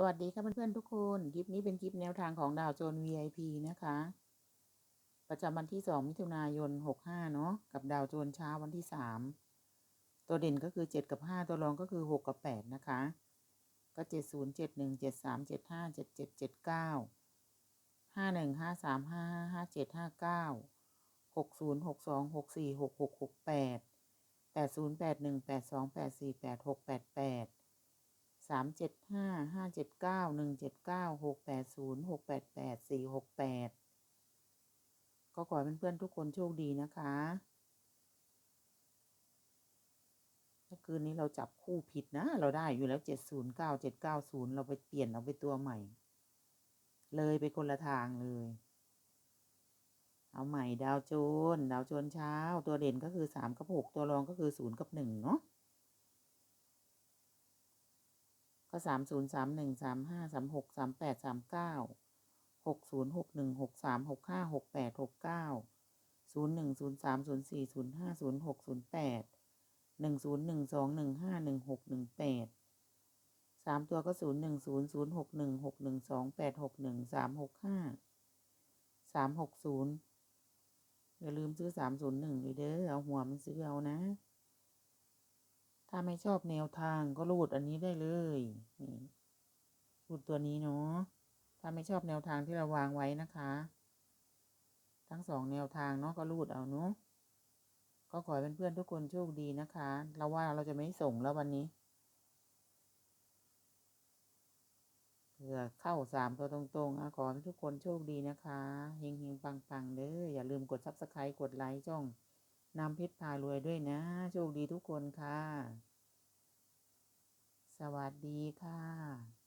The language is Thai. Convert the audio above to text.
สวัสดีค่ะเพื่อนๆทุกคน คลิปนี้เป็นคลิปแนวทางของดาวโจน VIP นะคะ ประจำวันที่ 2 มิถุนายน 65 เนาะกับดาวโจนเช้าวันที่ 3 ตัวเด่นก็คือ 7 กับ 5 ตัวรองก็คือ 6 กับ 8 นะคะ ก็ 70 71 73 75 77 79 51 53 55 57 59 60 62 64 66 68 80 81 82 84 86 88 สามเจ็ดห้าห้าเจ็ดเก้าหนึ่งเจ็ดเก้าหกแปดศูนย์หกแปดแปดสี่หกแปดก็ขอให้เพื่อนๆทุกคนโชคดีนะคะเมื่อคืนนี้เราจับคู่ผิดนะ เราได้อยู่แล้วเจ็ดศูนย์เก้าเจ็ดเก้าศูนย์เราไปเปลี่ยน เอาไปตัวใหม่ เลยไปคนละทางเลย เอาใหม่ดาวโจน ดาวโจนเช้า ตัวเด่นก็คือสามกับหกตัวรองก็คือศูนย์กับหนึ่งเนาะ ก็สามศูนย์สามหนึ่งสามห้าสามหกสามแปดสามเก้าหกศูนย์หกหนึ่งหกสามหกห้าหกแปดหกเก้าศูนย์หนึ่งศูนย์สามศูนย์สี่ศูนย์ห้าศูนย์หกศูนย์แปดหนึ่งศูนย์หนึ่งสองหนึ่งห้าหนึ่งหกหนึ่งแปดสามตัวก็ศูนย์หนึ่งศูนย์ศูนย์หกหนึ่งหกหนึ่งสองแปดหกหนึ่งสามหกห้าสามหกศูนย์อย่าลืมซื้อสามศูนย์หนึ่งเลยเด้อเอาหัวมันซื้อเอานะาไม่ชอบแนวทางก็รูดอันนี้ได้เลยนี่รูดตัวนี้เนาะถ้าไม่ชอบแนวทางที่เราวางไว้นะคะ ทั้งสองแนวทางเนาะก็รูดเอาเนาะก็ขอให้เพื่อนๆทุกคนโชคดีนะคะ เราว่าเราจะไม่ส่งแล้ววันนี้เผื่อเข้าสามตัวตรงๆอะขอให้ทุกคนโชคดีนะคะเฮงๆปังๆเด้ออย่าลืมกดซับสไครต์กดไลค์ช่องนำเพชรพารวยด้วยนะ โชคดีทุกคนค่ะ สวัสดีค่ะ